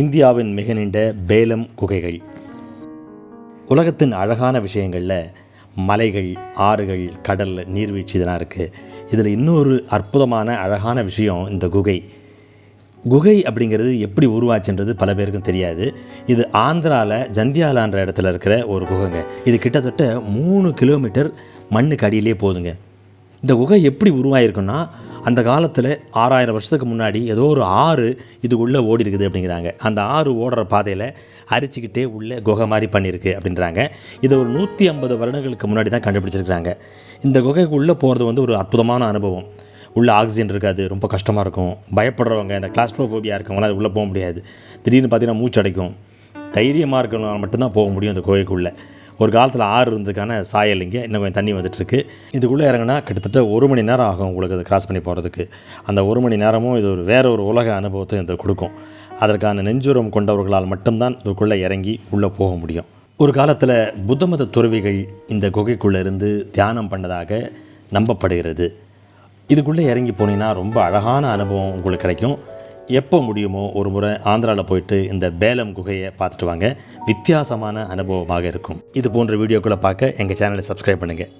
இந்தியாவின் மிக நீண்ட பேலம் குகைகள். உலகத்தின் அழகான விஷயங்களில் மலைகள் ஆறுகள் கடல் நீர்வீழ்ச்சி இதெல்லாம் இருக்குது இதில் இன்னொரு அற்புதமான அழகான விஷயம் இந்த குகை. குகை அப்படிங்கிறது எப்படி உருவாச்சுன்றது பல பேருக்கும் தெரியாது. இது ஆந்திராவில் ஜந்தியாலான்ற இடத்துல இருக்கிற ஒரு குகைங்க. இது கிட்டத்தட்ட மூணு கிலோமீட்டர் மண்ணுக்கு அடியிலே போதுங்க. இந்த குகை எப்படி உருவாயிருக்குன்னா அந்த காலத்தில் ஆறாயிரம் வருஷத்துக்கு முன்னாடி ஏதோ ஒரு ஆறு இதுக்குள்ளே ஓடி இருக்குது அப்படிங்கிறாங்க. அந்த ஆறு ஓடுற பாதையில் அரிச்சிக்கிட்டே உள்ளே குகை மாதிரி பண்ணியிருக்கு அப்படின்றாங்க. இது ஒரு நூற்றி ஐம்பது வருடங்களுக்கு முன்னாடி தான் கண்டுபிடிச்சிருக்கிறாங்க. இந்த குகைக்குள்ளே போகிறது வந்து ஒரு அற்புதமான அனுபவம். உள்ள ஆக்சிஜன் இருக்காது ரொம்ப கஷ்டமாக இருக்கும். பயப்படுறவங்க இந்த கிளாஸ்ட்ரோஃபோபியா இருக்கவங்களாம் அது உள்ளே போக முடியாது. திடீர்னு பார்த்தீங்கன்னா மூச்சு அடைக்கும். தைரியமாக இருக்கிறவங்க மட்டும்தான் போக முடியும் அந்த கோயிலுக்குள்ளே ஒரு காலத்தில் ஆறு இருந்ததுக்கான சாயல் இங்கே இன்னும் கொஞ்சம் தண்ணி வந்துட்டுருக்கு. இதுக்குள்ளே இறங்கினா கிட்டத்தட்ட ஒரு மணி நேரம் ஆகும் உங்களுக்கு அதை கிராஸ் பண்ணி போகிறதுக்கு அந்த ஒரு மணி நேரமும் இது ஒரு வேற ஒரு உலக அனுபவத்தை இது கொடுக்கும். அதற்கான நெஞ்சுரம் கொண்டவர்களால் மட்டும்தான் இதுக்குள்ளே இறங்கி உள்ளே போக முடியும். ஒரு காலத்தில் புத்தமத துறவிகள் இந்த குகைக்குள்ளே இருந்து தியானம் பண்ணதாக நம்பப்படுகிறது. இதுக்குள்ளே இறங்கி போனீங்கன்னா ரொம்ப அழகான அனுபவம் உங்களுக்கு கிடைக்கும். எப்போ முடியுமோ ஒரு முறை ஆந்திராவில் போயிட்டு இந்த பேலம் குகையை பார்த்துட்டு வாங்க. வித்தியாசமான அனுபவமாக இருக்கும். இது போன்ற வீடியோக்களை பார்க்க எங்கள் சேனலை சப்ஸ்கிரைப் பண்ணுங்கள்